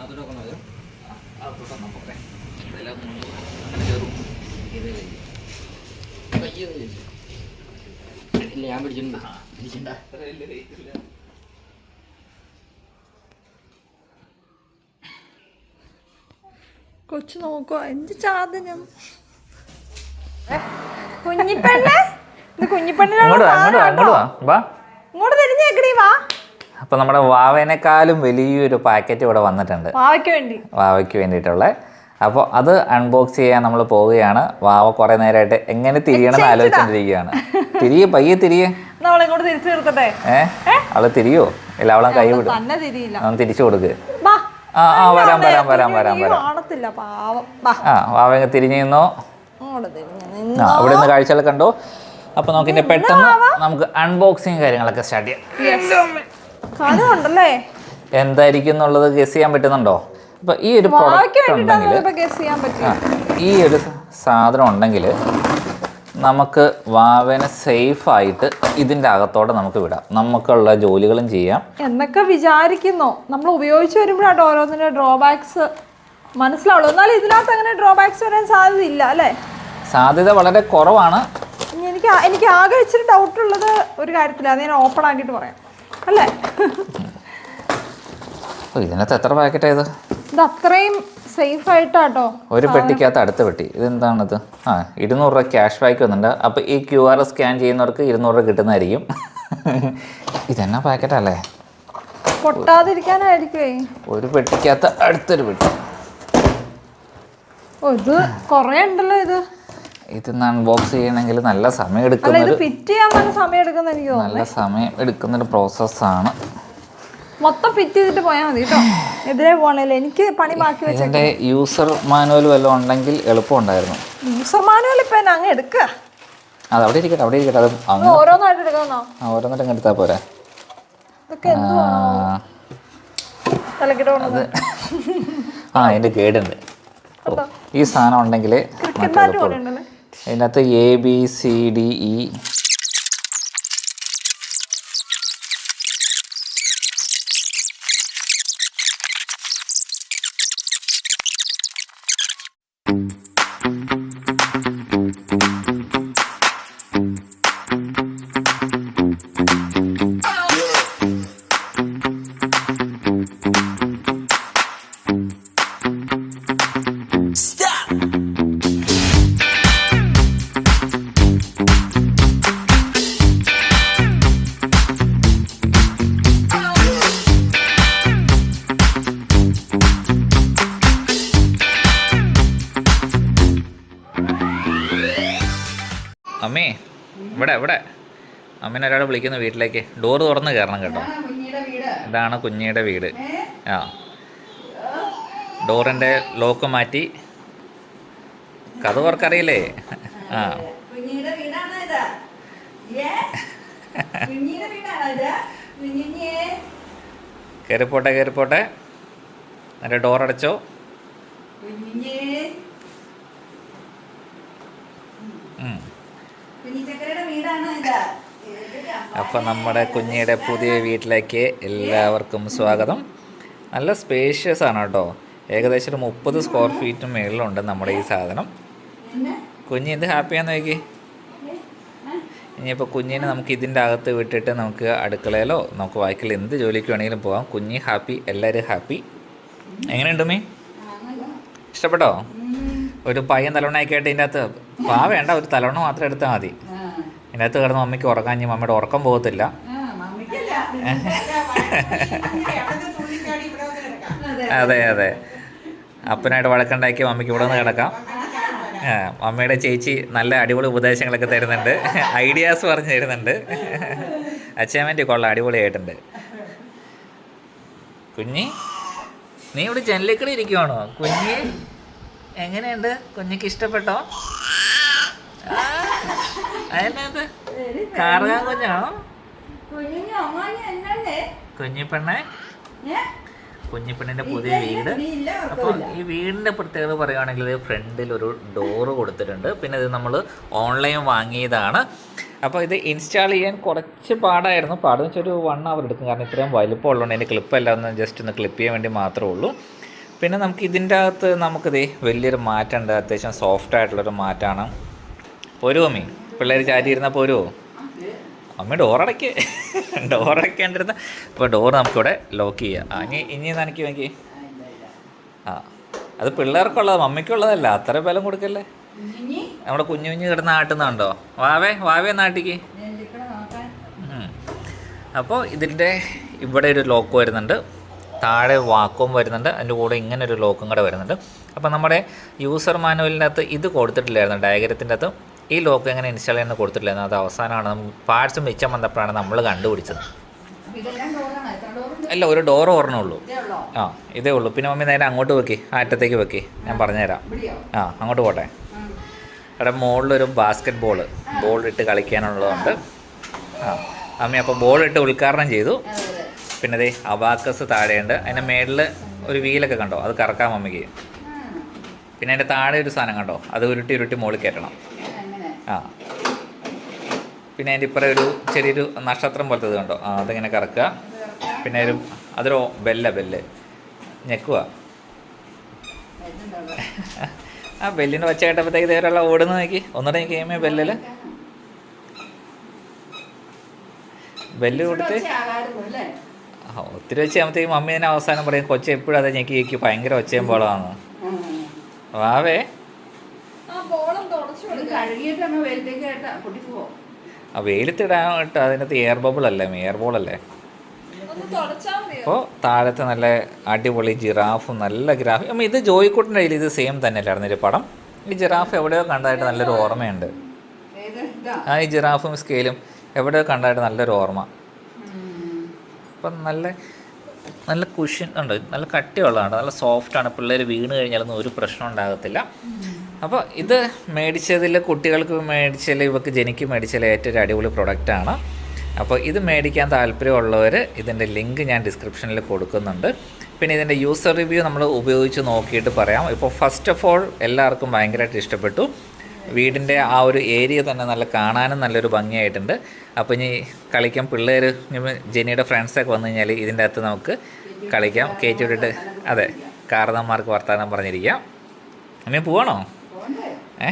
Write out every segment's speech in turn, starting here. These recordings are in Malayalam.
വരും ഇതെല്ലാം അങ്ങനെ കയറും ഇത് ഇല്ല ഞാൻ പിടിച്ചിട്ടുണ്ട് പിടിച്ചിട്ടുണ്ടാ അത്ര വലിയ weight ഇല്ല. കൊച്ചു നോക്കുക എന്ത് ചാതനം കുഞ്ഞിപ്പെണ്ണ് ഇത് അപ്പോൾ നമ്മുടെ വാവേനേക്കാളും വലിയൊരു പാക്കറ്റ് ഇവിടെ വന്നിട്ടുണ്ട്. വാവയ്ക്ക് വേണ്ടി. വാവയ്ക്ക് വേണ്ടിയിട്ടുള്ള. അപ്പോൾ അത് അൺബോക്സ് ചെയ്യാൻ നമ്മൾ പോവുകയാണ്. വാവ കുറെ നേരമായിട്ട് എങ്ങനെ തിരിയണം എന്ന് ആലോചിച്ചുകൊണ്ടിരിക്കുകയാണ് തിരിയെ പയ്യെ തിരിയെ. നമ്മളെ ഇങ്ങോട്ട് തിരിച്ചു നിർത്തട്ടെ ഏ? അവൾ തിരിയോ? ഇല്ല അവളെ കൈ വിടും. തന്നെ തിരിയില്ല. തിരിച്ചു കൊടുക്ക്. വാ ആ ആ വരാം വരാം വരാം വരാം വരാം. കാണത്തില്ല പാവം. വാ ആ വാവ ഇങ്ങ് തിരിഞ്ഞു നിന്നോ. ഇങ്ങോട്ട് തിരിഞ്ഞ് നിന്ന് ആ അവിടെ നിന്ന് കാഴ്ചകൾ കണ്ടോ? അപ്പോൾ നമുക്ക് ഇനി പെട്ടെന്ന് നമുക്ക് അൺബോക്സിങ് കാര്യങ്ങളൊക്കെ സ്റ്റാർട്ട് ചെയ്യാം. കാണുന്നുണ്ടല്ലേ? എന്തായിരിക്കും എന്നുള്ളത് ഗസ് ചെയ്യാൻ പറ്റുന്നുണ്ടോ? അപ്പൊ ഈ ഒരു പ്രോഡക്റ്റ് ഉണ്ടെങ്കിൽ ഈ ഒരു സാധനം ഉണ്ടെങ്കിൽ നമുക്ക് വാവനെ സേഫ് ആയിട്ട് ഇതിന്റെ അകത്തോടെ നമുക്ക് വിടാം. നമുക്കുള്ള ജോലികളും ചെയ്യാം. എന്നൊക്കെ വിചാരിക്കുന്നു. നമ്മൾ ഉപയോഗിച്ച് വരുമ്പോഴാണ് ഓരോന്നിന്റെ ഡ്രോബാക്സ് മനസ്സിലാവുള്ളൂ. എന്നാലും ഇതിനകത്ത് അങ്ങനെ ഡ്രോബാക്സ് വരാൻ സാധ്യതയില്ല അല്ലേ? സാധ്യത വളരെ കുറവാണ്. എനിക്ക് എനിക്ക് ആകെ ഇച്ചിരി ഡൗട്ട് ഉള്ളത് ഒരു കാര്യത്തില്ല അത് ഞാൻ ഓപ്പൺ ആക്കിയിട്ട് പറയാം. അല്ലേ? ഇതിനകത്ത് എത്ര പാക്കറ്റ് ഇത്? ഇത് അത്രയും സേഫ് ആയിട്ടാട്ടോ ഒരു പെട്ടിക്കകത്ത് അടുത്ത പെട്ടി. ഇതെന്താണിത്? ആ ഇരുന്നൂറ് രൂപ ക്യാഷ് ബാക്ക് വന്നിട്ടുണ്ട്. അപ്പോൾ ഈ ക്യു ആർ സ്കാൻ ചെയ്യുന്നവർക്ക് ഇരുന്നൂറ് രൂപ കിട്ടുന്നതായിരിക്കും. ഇതെന്നാ പാക്കറ്റല്ലേ പൊട്ടാതിരിക്കാനായിരിക്കുവേ. ഒരു പെട്ടിക്കകത്ത് അടുത്തൊരു പെട്ടി. ഇത് കുറേ ഉണ്ടല്ലോ ഇത്. ഇതൊന്ന് ബോക്സ് ചെയ്യണമെങ്കിൽ നല്ല സമയം അല്ല ഇത് ഫിറ്റ് ചെയ്യാൻ നല്ല സമയം എടുക്കുന്ന എനിക്ക്? നല്ല സമയം എടുക്കുന്ന എടുക്കുന്നൊരു പ്രോസസ്സാണ് മൊത്തം ഫിറ്റ് ചെയ്തിട്ട് പോയാൽ മതി കേട്ടോ. എതിരെ പോകണല്ലേ എനിക്ക് പണി ബാക്കി ഇതിന്റെ യൂസർ മാനുവൽ വല്ലതും ഉണ്ടെങ്കിൽ എളുപ്പമുണ്ടായിരുന്നു. യൂസർ മാനുവൽ ഇപ്പൊ എന്നെ അങ്ങ് എടുക്കുക അത് അവിടെ ഇരിക്കട്ടെ അവിടെ ഇരിക്കട്ടെ. അത് അങ്ങ് ഓരോന്നായിട്ട് എടുക്കണോ ആ, ഓരോന്നിട്ടും എടുത്താൽ പോരെ. ഇതൊക്കെ എന്തുവാ? ആ, അതിന്റെ ഗൈഡുണ്ട് ഈ സാധനം ഉണ്ടെങ്കിൽ ഇതിനകത്ത് A B C D E അമ്മേ ഇവിടെ ഇവിടെ. അമ്മേനെ ഒരാൾ വിളിക്കുന്നു വീട്ടിലേക്ക്. ഡോറ് തുറന്ന് കയറണം കേട്ടോ. ഇതാണ് കുഞ്ഞിയുടെ വീട്. ആ. ഡോറിന്റെ ലോക്ക് മാറ്റി. കഥ ഓർക്കറിയില്ലേ ആ കയറിപ്പോട്ടെ കയറിപ്പോട്ടെ എന്നിട്ട് ഡോർ അടച്ചോ. കുഞ്ഞിഞ്ഞേ. ഉം. അപ്പോൾ നമ്മുടെ കുഞ്ഞിയുടെ പുതിയ വീട്ടിലേക്ക് എല്ലാവർക്കും സ്വാഗതം. നല്ല സ്പേഷ്യസ് ആണ് കേട്ടോ. ഏകദേശം ഒരു മുപ്പത് സ്ക്വയർ ഫീറ്റിന് മേളിലുണ്ട് നമ്മുടെ ഈ സാധനം. കുഞ്ഞ് എന്ത് ഹാപ്പിയാന്ന് നോക്കി. ഇനിയിപ്പോൾ കുഞ്ഞിനെ നമുക്ക് ഇതിന്റെ അകത്ത് വിട്ടിട്ട് നമുക്ക് അടുക്കളയിലോ നമുക്ക് വാക്കിൽ എന്ത് ജോലിക്ക് വേണമെങ്കിലും പോകാം കുഞ്ഞി ഹാപ്പി എല്ലാവരും ഹാപ്പി എങ്ങനെയുണ്ട് മീ ഇഷ്ടപ്പെട്ടോ? ഒരു പയ്യൻ തലവണയൊക്കെ ആയിട്ട് ഇതിന്റെ അകത്ത് പാ വേണ്ട ഒരു തലവണ മാത്രം എടുത്താൽ മതി. ഇതിനകത്ത് കിടന്ന് മമ്മിക്ക് ഉറക്കാൻ ഞാൻ മമ്മിയുടെ ഉറക്കം പോകത്തില്ല. അതെ അതെ. അപ്പനായിട്ട് വഴക്കുണ്ടാക്കി മമ്മിക്ക് ഇവിടെ നിന്ന് കിടക്കാം. മമ്മിയുടെ ചേച്ചി നല്ല അടിപൊളി ഉപദേശങ്ങളൊക്കെ തരുന്നുണ്ട്. ഐഡിയാസ് പറഞ്ഞു തരുന്നുണ്ട്. അച്ചൈൻമെന്റ് കൊള്ളാം അടിപൊളിയായിട്ടുണ്ട്. കുഞ്ഞി നീ ഇവിടെ ജനലിക്കടി ഇരിക്കുവാണോ? കുഞ്ഞി എങ്ങനെയുണ്ട്? കുഞ്ഞിക്ക് ഇഷ്ടപ്പെട്ടോ? അതെന്നത്? കാറുകാൻ കുഞ്ഞാണോ എന്നല്ലേ കുഞ്ഞിപ്പെണ്ണെ? കുഞ്ഞിപ്പെണ്ണിന്റെ പുതിയ വീട്. അപ്പോൾ ഈ വീടിന്റെ പ്രത്യേകത പറയുകയാണെങ്കിൽ ഫ്രണ്ടിൽ ഒരു ഡോറ് കൊടുത്തിട്ടുണ്ട്. പിന്നെ ഇത് നമ്മൾ ഓൺലൈൻ വാങ്ങിയതാണ്. അപ്പോൾ ഇത് ഇൻസ്റ്റാൾ ചെയ്യാൻ കുറച്ച് പാടായിരുന്നു. പാടെന്ന് വെച്ചാൽ ഒരു വൺ അവർ എടുക്കും. കാരണം ഇത്രയും വലുപ്പം ഉള്ളതുകൊണ്ട് അതിന്റെ ക്ലിപ്പെല്ലാം ഒന്ന് ജസ്റ്റ് ഒന്ന് ക്ലിപ്പ് ചെയ്യാൻ വേണ്ടി മാത്രമേ ഉള്ളൂ. പിന്നെ നമുക്ക് ഇതിന്റെ അകത്ത് നമുക്കിത് വലിയൊരു മാറ്റമുണ്ട് അത്യാവശ്യം സോഫ്റ്റ് ആയിട്ടുള്ളൊരു മാറ്റമാണ് പോരുമോ അമ്മി പിള്ളേർ ചാരി ഇരുന്നാൽ പോരുമോ അമ്മ ഡോറടയ്ക്ക് ഡോറടയ്ക്കേണ്ടിരുന്ന ഇപ്പോൾ ഡോർ നമുക്കിവിടെ ലോക്ക് ചെയ്യാം. ആ ഇനി ഇനി നനയ്ക്ക് നോക്കി. ആ അത് പിള്ളേർക്കുള്ളത് മമ്മിക്കുള്ളതല്ല. അത്ര ബലം കൊടുക്കല്ലേ? നമ്മുടെ കുഞ്ഞു കുഞ്ഞു കിടന്ന് ആട്ടുന്നുണ്ടോ? വാവേ വാവേ നാട്ടിക്ക് അപ്പോൾ ഇതിന്റെ ഇവിടെ ഒരു ലോക്ക് വരുന്നുണ്ട്. താഴെ വാക്കും വരുന്നുണ്ട് അതിന്റെ കൂടെ ഇങ്ങനെ ഒരു ലോക്കും കൂടെ വരുന്നുണ്ട്. അപ്പോൾ നമ്മുടെ യൂസർ മാനുവലിന്റെ അകത്ത് ഇത് കൊടുത്തിട്ടില്ലായിരുന്നു ഡയഗ്രത്തിന്റെ അകത്ത് ഈ ലോക്ക് എങ്ങനെ ഇൻസ്റ്റാൾ ചെയ്യുന്നത് കൊടുത്തിട്ടില്ലായിരുന്നു. അത് അവസാനമാണ്. പാർട്സ് മിച്ചം വന്നപ്പോഴാണ് നമ്മൾ കണ്ടുപിടിച്ചത്. അല്ല ഒരു ഡോർ ഓർണുള്ളൂ ആ ഇതേ ഉള്ളൂ. പിന്നെ മമ്മി നേരെ അങ്ങോട്ട് വെക്കി. ആ അറ്റത്തേക്ക് വെക്കി. ഞാൻ പറഞ്ഞുതരാം. ആ അങ്ങോട്ട് പോട്ടെ. ഇവിടെ അവിടെ മുകളിലൊരു ബാസ്ക്കറ്റ് ബോൾ ബോൾ ഇട്ട് കളിക്കാനുള്ളതുണ്ട്. ആ അമ്മ അപ്പോൾ ബോൾ ഇട്ട് ഉദ്ഘാടനം ചെയ്തു. പിന്നെ ദേ അബാക്കസ് താഴെയുണ്ട്. അതിന്റെ മേളിൽ ഒരു വീലൊക്കെ കണ്ടോ? അത് കറക്കാൻ മമ്മിക്ക്. പിന്നെ അതിന്റെ താഴെ ഒരു സാധനം കണ്ടോ? അത് ഉരുട്ടി ഉരുട്ടി മുകളിൽ കയറ്റണം. ആ. പിന്നെ അതിന്റെ ഇപ്പുറം ഒരു ചെറിയൊരു നക്ഷത്രം പോലത്തെ കണ്ടോ? ആ അതിങ്ങനെ കറക്കുക. പിന്നെ ഒരു അതൊരു ബെല്ല ബെല്ല്. ഞെക്കുക ആ ബെല്ലിന് വച്ച കേട്ടപ്പോഴത്തേക്ക് ഇതേവരെയുള്ള ഓടുന്ന നോക്കി. ഒന്നുകൂടെ എനിക്ക് കഴിയുമ്പോൾ ബെല്ലിൽ ബെല്ല് കൊടുത്ത്. ഒത്തിരി വെച്ച് ആകുമ്പോഴത്തേക്ക് മമ്മി തന്നെ അവസാനം പറയും കൊച്ചു എപ്പോഴും അതെ ഞെക്കി ഞെക്കി ഭയങ്കര ഒച്ചയും പോളാന്ന് വാവേ. ആ വെയിലത്തിടാൻ കേട്ടാ അതിനകത്ത് എയർ ബബിൾ അല്ലേ എയർ ബോൾ അല്ലേ? അപ്പോൾ താഴത്തെ നല്ല അടിപൊളി ജിറാഫും നല്ല ഗ്രാഫ്. അമ്മ ഇത് ജോയിക്കുട്ടിന്റെ കയ്യിൽ ഇത് സെയിം തന്നെ അല്ലായിരുന്നു ഒരു പടം. ഈ ജിറാഫ് എവിടെയോ കണ്ടതായിട്ട് നല്ലൊരു ഓർമ്മയുണ്ട്. ആ ഈ ജിറാഫും സ്കെയിലും എവിടെയോ കണ്ടതായിട്ട് നല്ലൊരു ഓർമ്മ. അപ്പം നല്ല നല്ല കുഷൻ ഉണ്ട്. നല്ല കട്ടിയുള്ളതാണ്. നല്ല സോഫ്റ്റാണ് പിള്ളേർ വീണ് കഴിഞ്ഞാലൊന്നും ഒരു പ്രശ്നം ഉണ്ടാകത്തില്ല. അപ്പോൾ ഇത് മേടിച്ചതിൽ കുട്ടികൾക്ക് മേടിച്ചതിൽ ഇവർക്ക് ജനിക്ക് മേടിച്ചതിൽ ഏറ്റവും ഒരു അടിപൊളി പ്രൊഡക്റ്റാണ് അപ്പോൾ ഇത് മേടിക്കാൻ താല്പര്യമുള്ളവർ ഇതിന്റെ ലിങ്ക് ഞാൻ ഡിസ്ക്രിപ്ഷനിൽ കൊടുക്കുന്നുണ്ട്. പിന്നെ ഇതിന്റെ യൂസർ റിവ്യൂ നമ്മൾ ഉപയോഗിച്ച് നോക്കിയിട്ട് പറയാം. ഇപ്പോൾ ഫസ്റ്റ് ഓഫ് ഓൾ എല്ലാവർക്കും ഭയങ്കരമായിട്ട് ഇഷ്ടപ്പെട്ടു. വീടിന്റെ ആ ഒരു ഏരിയ തന്നെ നല്ല കാണാനും നല്ലൊരു ഭംഗിയായിട്ടുണ്ട്. അപ്പോൾ ഇനി കളിക്കാം. പിള്ളേർ ജെനിയുടെ ഫ്രണ്ട്സൊക്കെ വന്നു കഴിഞ്ഞാൽ ഇതിന്റെ അകത്ത് നമുക്ക് കളിക്കാം. കയറ്റി വിട്ടിട്ട് അതെ കാരണന്മാർക്ക് വർത്തമാനം പറഞ്ഞിരിക്കാം. അമ്മ പോവാണോ? ഏ?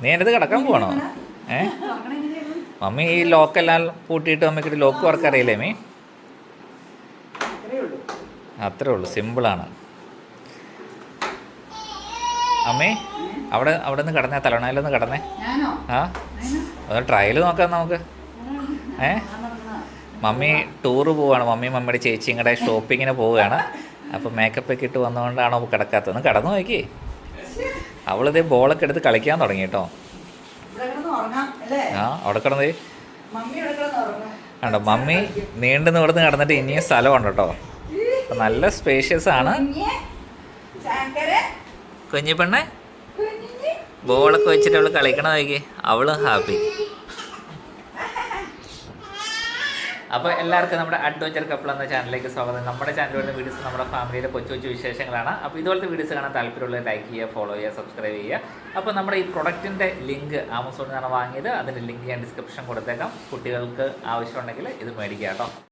നീ എന്റെ കിടക്കാൻ പോവാണോ? ഏ? മമ്മി ഈ ലോക്കെല്ലാം പൂട്ടിയിട്ട് മമ്മിക്കിട്ട് ലോക്ക് വർക്ക് അറിയില്ലേ മീ അത്രേ ഉള്ളൂ. സിമ്പിളാണ് അമ്മേ അവിടെ അവിടെ നിന്ന് കിടന്നേ തലണയിലൊന്ന് കിടന്നേ. ആ? ഒന്ന് ട്രയൽ നോക്കാം നമുക്ക്. ഏ? മമ്മി ടൂറ് പോവാണ്. മമ്മി മമ്മിയുടെ ചേച്ചി ഇങ്ങടെ ഷോപ്പിങ്ങിന് പോവുകയാണ്. അപ്പോൾ മേക്കപ്പ് ഒക്കെ ഇട്ട് വന്നുകൊണ്ടാണോ കിടക്കാത്തത്? ഒന്ന് കിടന്നു നോക്കി. അവളിതേ ബോളൊക്കെ എടുത്ത് കളിക്കാൻ തുടങ്ങി കേട്ടോ. ആ അവിടെ കിടന്നേ. കണ്ടോ മമ്മി നീണ്ടു നിവർന്ന് കിടന്നിട്ട് ഇനിയും സ്ഥലമുണ്ട് കേട്ടോ. നല്ല സ്പേഷ്യസ് ആണ്. കുഞ്ഞ് ബോളൊക്കെ വെച്ചിട്ട് അവൾ കളിക്കണ നോക്കി. അവൾ ഹാപ്പി അപ്പോൾ എല്ലാവർക്കും നമ്മുടെ അഡ്വഞ്ചർ കപ്പിൾ എന്ന ചാനലിലേക്ക് സ്വാഗതം. നമ്മുടെ ചാനലിലുള്ള വീഡിയോസ് നമ്മുടെ ഫാമിലിയിലെ കൊച്ചു കൊച്ചു വിശേഷങ്ങളാണ്. അപ്പോൾ ഇതുപോലത്തെ വീഡിയോസ് കാണാൻ താല്പര്യമുള്ള ലൈക്ക് ചെയ്യുക ഫോളോ ചെയ്യുക സബ്സ്ക്രൈബ് ചെയ്യുക. അപ്പോൾ നമ്മുടെ ഈ പ്രൊഡക്റ്റിന്റെ ലിങ്ക് ആമസോണിൽ നിന്നാണ് വാങ്ങിയത്. അതിന്റെ ലിങ്ക് ഞാൻ ഡിസ്ക്രിപ്ഷൻ കൊടുത്തേക്കാം. കുട്ടികൾക്ക് ആവശ്യമുണ്ടെങ്കിൽ ഇത് മേടിക്കാം കേട്ടോ.